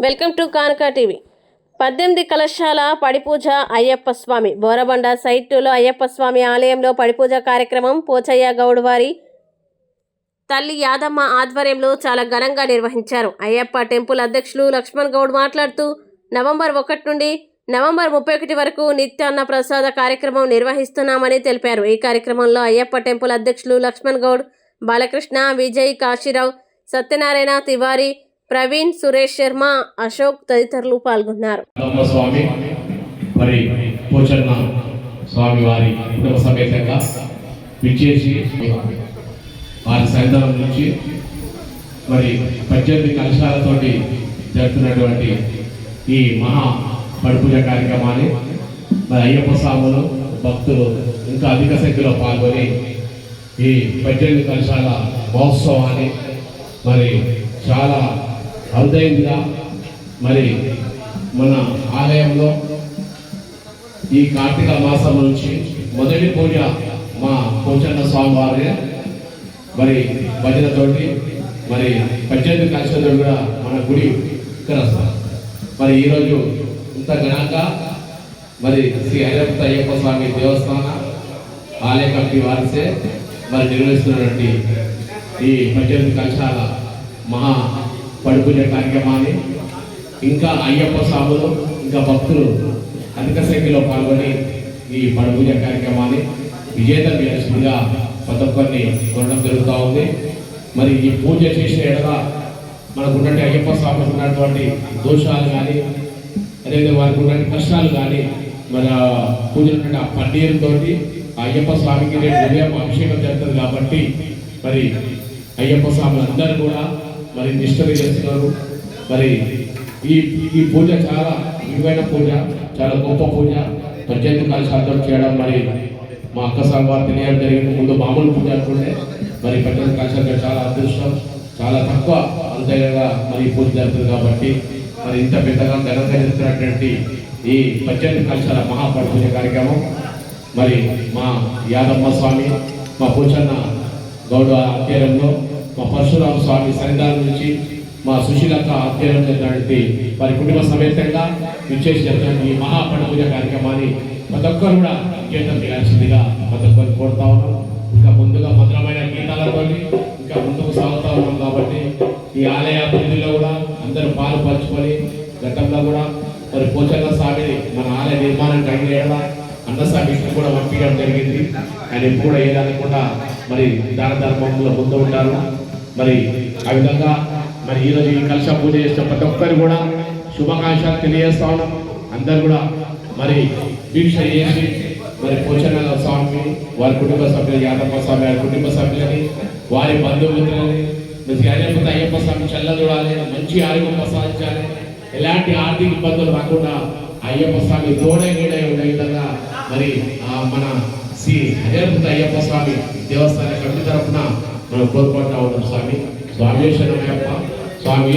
Welcome to Kanaka TV. పద్దెనిమిది కలశాల పడిపూజ అయ్యప్ప స్వామి. బోరబండ సైట్ అయ్యప్ప స్వామి ఆలయంలో పడిపూజ కార్యక్రమం పోచయ్య గౌడ్ వారి తల్లి యాదమ్మ ఆధ్వర్యంలో చాలా ఘనంగా నిర్వహించారు. అయ్యప్ప టెంపుల్ అధ్యక్షులు లక్ష్మణ్ గౌడ్ మాట్లాడుతూ నవంబర్ ఒకటి నుండి నవంబర్ ముప్పై ఒకటి వరకు నిత్యాన్న ప్రసాద కార్యక్రమం నిర్వహిస్తున్నామని తెలిపారు. ఈ కార్యక్రమంలో అయ్యప్ప టెంపుల్ అధ్యక్షులు లక్ష్మణ్ గౌడ్ బాలకృష్ణ విజయ్ కాశీరావు సత్యనారాయణ తివారీ ప్రవీణ్ సురేష్ శర్మ అశోక్ తదితరులు పాల్గొన్నారు. మరి పోచన్న స్వామి వారి కుటుంబ సమేతంగా విచ్చేసి వారి నుంచి మరి పద్దెనిమిది కలశాలతోటి జరుగుతున్నటువంటి ఈ మహా పడిపూజ కార్యక్రమాన్ని మరి అయ్యప్ప స్వాములు భక్తులు ఇంకా అధిక సంఖ్యలో పాల్గొని ఈ పద్దెనిమిది కలశాల మహోత్సవాన్ని మరి చాలా అరుదైందిగా మరి మన ఆలయంలో ఈ కార్తీక మాసం నుంచి మొదటి పూజ మా పోచన్న స్వామివారి మరి భజనతోటి మరి పద్దెనిమిది కలశంతో కూడా మన గుడి ఇక్కడ మరి ఈరోజు ఇంత ఘనంగా మరి శ్రీ హరిపత అయ్యప్ప స్వామి దేవస్థాన ఆలయ కమిటీ వారిసే మరి నిర్వహిస్తున్నటువంటి ఈ పద్దెనిమిది కక్షాల మహా పడిపూజ కార్యక్రమాన్ని ఇంకా అయ్యప్ప స్వాములు ఇంకా భక్తులు అధిక సంఖ్యలో పాల్గొని ఈ పడిపూజ కార్యక్రమాన్ని విజేత చేయాల్సిందిగా ప్రతి ఒక్కరిని కొనడం జరుగుతూ ఉంది. మరి ఈ పూజ చేసిన ఎడల మనకు ఉన్నటువంటి అయ్యప్ప స్వామికి ఉన్నటువంటి దోషాలు కానీ అదేవిధంగా వారికి ఉన్నటువంటి కష్టాలు కానీ మన పూజ ఆ పన్నీరుతో అయ్యప్ప స్వామికి రేపు ఉదయం అభిషేకం జరుగుతుంది కాబట్టి మరి అయ్యప్ప స్వాములు అందరూ కూడా మరి నిష్ఠగా చేస్తున్నారు. మరి ఈ ఈ పూజ చాలా విలువైన పూజ చాలా గొప్ప పూజ. పద్దెనిమిది కలశాలతో చేయడం మరి మా అక్క స్వామి తెలియడం జరిగింది. ముందు మామూలు పూజ అనుకుంటే మరి పద్దెనిమిది కలశాలతో చాలా అదృష్టం. చాలా తక్కువ అంతేగా మరి పూజ జరుగుతుంది కాబట్టి మరి ఇంత పెద్దగా ఘనంగా జరుగుతున్నటువంటి ఈ పద్దెనిమిది కలశాల మహాపరిపూజ కార్యక్రమం. మరి మా యాదమ్మ స్వామి మా పూచన్న గౌడ ఆధ్వర్యంలో మా పరశురామ స్వామి సన్నిధానం నుంచి మా సుశీలత ఆధ్వర్యం జరిగినటువంటి వారి కుటుంబ సమేతంగా విచ్చేసి జరిగిన ఈ మహాపండుగ కార్యక్రమాన్ని ప్రతి ఒక్కరు కూడా విజేతం చేయాల్సిందిగా ప్రతి ఒక్కరు కోరుతా ఉన్నాం ఇంకా ముందుగా మధురమైన గీతాలతో ఇంకా ముందుకు సాగుతా ఉన్నాం కాబట్టి ఈ ఆలయ అభివృద్ధిలో కూడా అందరూ పాలు పంచుకొని గతంలో కూడా మరి పోచన్న స్వామిని మన ఆలయ నిర్మాణానికి అడిగేయడం అన్నస్వామి కూడా పంపించడం జరిగింది. ఆయన ఎప్పుడు కూడా ఏదనకుండా మరి దాన ధర్మంలో ముందు ఉంటారు. మరి ఆ విధంగా మరి ఈరోజు ఈ కలశ పూజ చేసిన ప్రతి ఒక్కరు కూడా శుభాకాంక్షలు తెలియజేస్తా ఉన్నాం. అందరు కూడా మరి దీక్ష చేసి మరి పోచన్న స్వామి వారి కుటుంబ సభ్యులు యాదమ్మ స్వామి వారి కుటుంబ సభ్యులని వారి బంధుమిత్రులని మీ అయ్యప్ప అయ్యప్ప స్వామి చల్ల చూడాలి మంచి ఆరోగ్యం ప్రసాదించాలి ఎలాంటి ఆర్థిక ఇబ్బందులు రాకుండా అయ్యప్ప స్వామి తోడే నీడే ఉండే విధంగా మరి ఆ మన శ్రీ హరిహరపుత అయ్యప్ప స్వామి దేవస్థాన కమిటీ తరఫున మనం కోరుకుంటా ఉన్నాం స్వామి. స్వామి శరణమయ్యప్ప స్వామి